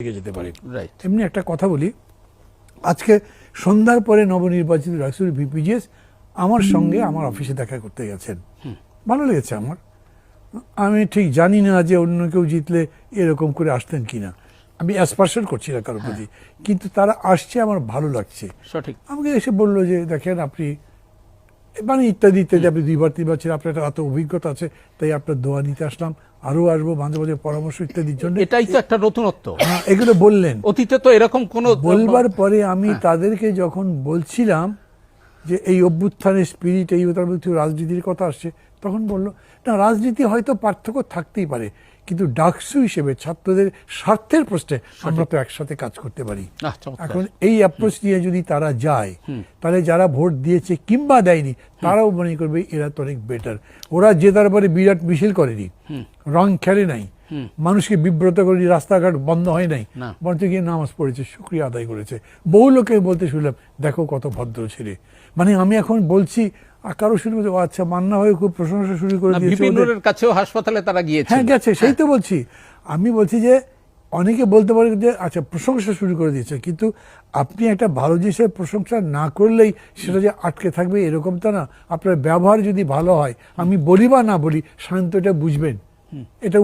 থেকে যেতে পারে। এমনি একটা কথা বলি আজকে সন্ধ্যার পরে নবনির্বাচিত রাষ্ট্রপতি ভিপিজিএস আমার সঙ্গে আমার অফিসে দেখা করতে গেছেন। ভালো লেগেছে আমার। আমি ঠিক জানি না যে অন্য কেউ জিতলে এরকম করে আসতেন কিনা। আমি অ্যাসপার্শন করছি না কারোর প্রতি। কিন্তু তারা আসছে আমার ভালো লাগছে। সঠিক। আমাকে এসে বলল যে দেখেন আপনি মানে ইত্যাদি ইত্যাদি। আপনি দুইবার তিনবার ছিলেন আপনার একটা এত অভিজ্ঞতা আছে তাই আপনার দোয়া নিতে আসলাম। আরও আসব মাঝে মাঝে পরামর্শ ইত্যাদির জন্য। এটাই তো একটা নতুনত্ব। হ্যাঁ, এগুলো বললেন। অতীতে তো এরকম কোন বলবার পরে আমি তাদেরকে যখন বলছিলাম যে এই অভ্যুত্থানের স্পিরিট এই রাজনীতির কথা আসছে তখন বলল না রাজনীতি হয়তো পার্থক্য থাকতেই পারে। কিন্তু ডাকসু হিসেবে ছাত্রদের স্বার্থের প্রশ্নে আমরা তো একসাথে কাজ করতে পারি। এখন এই অ্যাপ্রোচ নিয়ে যদি তারা যায় তাহলে যারা ভোট দিয়েছে কিংবা দেয়নি তারাও মনে করবে এরা তো অনেক বেটার ওরা যে তারপরে বিরাট মিছিল করেনি। রং খেলে নাই। মানুষকে বিব্রত করেনি রাস্তাঘাট বন্ধ হয় নাই। বরঞ্চ গিয়ে নামাজ পড়েছে শুক্রিয়া আদায় করেছে। বহু লোকে বলতে শুনলাম দেখো কত ভদ্র ছেলে। মানে আমি এখন বলছি কারও শুনে বলছে, ও আচ্ছা মান্না হয়ে খুব প্রশংসা শুরু করে দিয়েছে কাছেও হাসপাতালে তারা গিয়েছে। হ্যাঁ গেছে সেই তো বলছি। আমি বলছি যে অনেকে বলতে পারে যে আচ্ছা প্রশংসা শুরু করে দিয়েছে কিন্তু আপনি একটা ভালো জিনিসের প্রশংসা না করলেই সেটা যে আটকে থাকবে এরকম তো না। আপনার ব্যবহার যদি ভালো হয় আমি বলি বা না বলি শান্ত এটা বুঝবেন। এটা